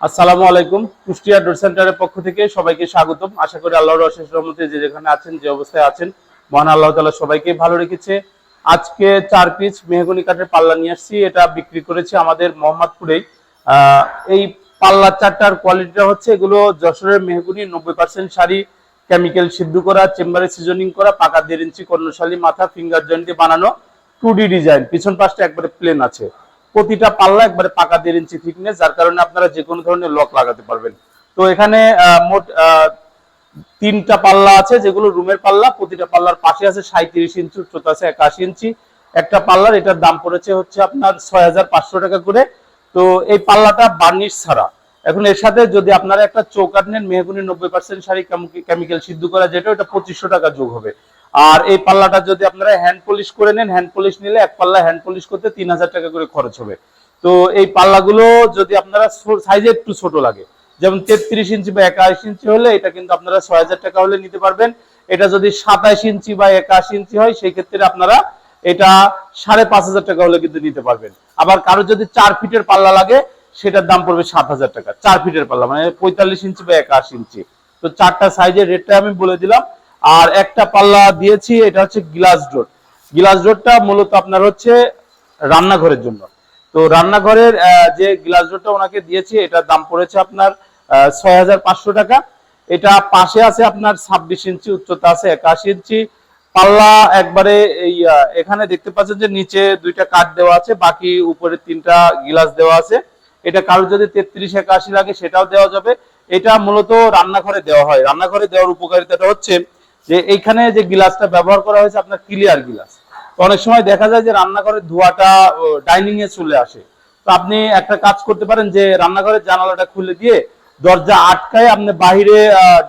আসসালামু আলাইকুম। কুষ্টিয়া ডোর সেন্টারের পক্ষ থেকে সবাইকে স্বাগতম। আশা করি আল্লাহর অশেষ রহমতে যে যেখানে আছেন, যে অবস্থায় আছেন, মহান আল্লাহ তাআলা সবাইকে ভালো রেখেছে। আজকে চার পিস মেহগনি কাঠের পাল্লা নিয়ে আসছি। এটা বিক্রি করেছি আমাদের মোহাম্মদপুরেই। এই পাল্লা চারটার কোয়ালিটিটা হচ্ছে এগুলো যশোরের মেহগনি, নব্বই পার্সেন্ট শাড়ি কেমিক্যাল সিদ্ধ করা, চেম্বারে সিজনিং করা, পাকা দেড় ইঞ্চি কর্ণশালী মাথা ফিঙ্গার জয়েন্টে বানানো টু ডি ডিজাইন পিছন পাশটা একবারে প্লেন আছে। প্রতিটা পাল্লা একবারে পাকা দেড় ইঞ্চি থিকনেস যার কারণে আপনারা যে কোনো ধরনের লক লাগাতে পারবেন। তো এখানে মোট তিনটা পাল্লা আছে, যেগুলো রুমের পাল্লা, প্রতিটা পাল্লার পাশে আছে সাঁত্রিশ ইঞ্চি, উচ্চতা আছে একাশি ইঞ্চি। একটা পাল্লার এটার দাম পড়েছে হচ্ছে আপনার ছয় হাজার পাঁচশো টাকা করে। তো এই পাল্লাটা বার্নিশ ছাড়া। এখন এর সাথে যদি আপনারা একটা চৌকাট নেন, মেহগুনি নব্বই পার্সেন্ট শাড়ি কেমিক্যাল সিদ্ধ করা যেটা, ওটা পঁচিশশো টাকা যোগ হবে। আর এই পাল্লাটা যদি আপনারা হ্যান্ড পলিশ করে নেন হ্যান্ড পলিশ নিলে এক পাল্লা হ্যান্ড পলিশ করতে তিন হাজার টাকা করে খরচ হবে। তো এই পাল্লাগুলো যদি আপনারা সাইজে একটু ছোট লাগে, যেমন তেত্রিশ ইঞ্চি বা একাশ ইঞ্চি হলে এটা কিন্তু আপনারা ছয় হাজার টাকা হলে নিতে পারবেন। এটা যদি সাতাশ ইঞ্চি বা একাশ ইঞ্চি হয়, সেই ক্ষেত্রে আপনারা এটা সাড়ে পাঁচ হাজার টাকা হলে কিন্তু নিতে পারবেন। আবার কারও যদি চার ফিটের পাল্লা লাগে, সেটার দাম পড়বে সাত হাজার টাকা। চার ফিটের পাল্লা মানে পঁয়তাল্লিশ ইঞ্চি বা একাশ ইঞ্চি। তো চারটা সাইজের রেটটা আমি বলে দিলাম। আর একটা পাল্লা দিয়েছি, এটা হচ্ছে গ্লাস ডোর। গ্লাস ডোরটা মূলত আপনার হচ্ছে রান্নাঘরের জন্য। তো রান্নাঘরের যে গ্লাস ডোরটা ওনাকে দিয়েছি, এটার দাম পড়েছে আপনার ছয় হাজার পাঁচশো টাকা। এটা পাশে আছে আপনার ছাব্বিশ ইঞ্চি, উচ্চতা আছে একাশি ইঞ্চি। পাল্লা একবারে এই এখানে দেখতে পাচ্ছেন যে নিচে দুইটা কাঠ দেওয়া আছে, বাকি উপরে তিনটা গ্লাস দেওয়া আছে। এটা কারও যদি তেত্রিশ একাশি লাগে, সেটাও দেওয়া যাবে। এটা মূলত রান্নাঘরে দেওয়া হয়। রান্নাঘরে দেওয়ার উপকারিতাটা হচ্ছে যে এইখানে যে গিলাসটা ব্যবহার করা হয়েছে, আপনার ক্লিয়ার গিলাস তো অনেক সময় দেখা যায় যে রান্নাঘরের ধোঁয়াটা ডাইনিং এ চলে আসে। তো আপনি একটা কাজ করতে পারেন যে, রান্নাঘরের জানালাটা খুলে দিয়ে দরজা আটকায় আপনি বাহিরে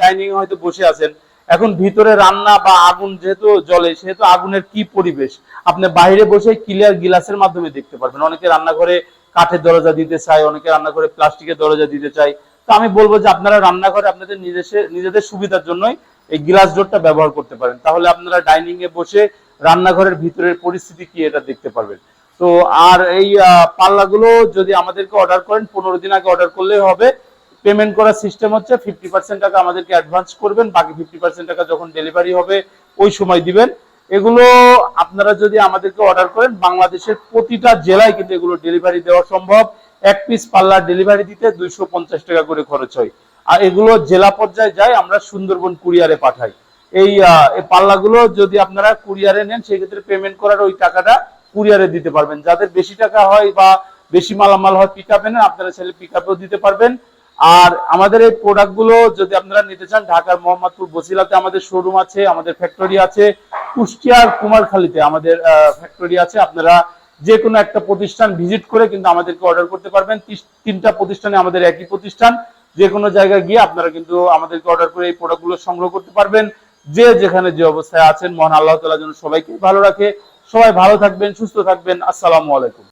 ডাইনিং হয়তো বসে আছেন। এখন ভিতরে রান্না বা আগুন যেহেতু জ্বলে, সেহেতু আগুনের কি পরিবেশ? আপনি বাইরে বসে ক্লিয়ার গিলাসের মাধ্যমে দেখতে পারবেন। অনেকে রান্নাঘরে কাঠের দরজা দিতে চায়, অনেকে রান্নাঘরে প্লাস্টিকের দরজা দিতে চায়। তো আমি বলব যে, আপনারা রান্নাঘরে আপনাদের নিজেদের নিজেদের সুবিধার জন্যই এই গ্লাস ডোরটা ব্যবহার করতে পারেন। তাহলে আপনারা ডাইনিং এ বসে রান্নাঘরের ভিতরের পরিস্থিতি কি এটা দেখতে পারবেন। তো আর এই পাল্লাগুলো যদি আমাদেরকে অর্ডার করেন, পনেরো দিন আগে অর্ডার করলেই হবে। পেমেন্ট করার সিস্টেম হচ্ছে ফিফটি পার্সেন্ট টাকা আমাদেরকে অ্যাডভান্স করবেন, বাকি ফিফটি পার্সেন্ট টাকা যখন ডেলিভারি হবে, ওই সময় দিবেন। এগুলো আপনারা যদি আমাদেরকে অর্ডার করেন, বাংলাদেশের প্রতিটা জেলায় কিন্তু এগুলো ডেলিভারি দেওয়া সম্ভব। এক পিস পাল্লার ডেলিভারি দিতে দুইশো পঞ্চাশ টাকা করে খরচ হয়। আর এগুলো জেলা পর্যায়ে যায়, আমরা সুন্দরবন কুরিয়ারে পাঠাই। এই পাল্লাগুলো যদি আপনারা কুরিয়ারে নেন, সেক্ষেত্রে পেমেন্ট করার ওই টাকাটা কুরিয়ারে দিতে পারবেন। যাদের বেশি টাকা হয় বা বেশি মালামাল হয় পিক আপে নেন আপনারা ছেলে পিক আপেও দিতে পারবেন। আর আমাদের এই প্রোডাক্টগুলো যদি আপনারা নিতে চান ঢাকার মোহাম্মদপুর, বসিলাতে আমাদের শোরুম আছে, আমাদের ফ্যাক্টরি আছে, কুষ্টিয়ার কুমারখালীতে আমাদের ফ্যাক্টরি আছে। আপনারা যে কোনো একটা প্রতিষ্ঠান ভিজিট করে কিন্তু আমাদেরকে অর্ডার করতে পারবেন। তিনটা প্রতিষ্ঠানে আমাদের একই প্রতিষ্ঠান। যে কোনো জায়গায় গিয়ে আপনারা কিন্তু আমাদেরকে অর্ডার করে এই প্রোডাক্টগুলো সংগ্রহ করতে পারবেন। যে যেখানে যে অবস্থায় আছেন, মহান আল্লাহ তালা যেন সবাইকে ভালো রাখে। সবাই ভালো থাকবেন, সুস্থ থাকবেন। আসসালামু আলাইকুম।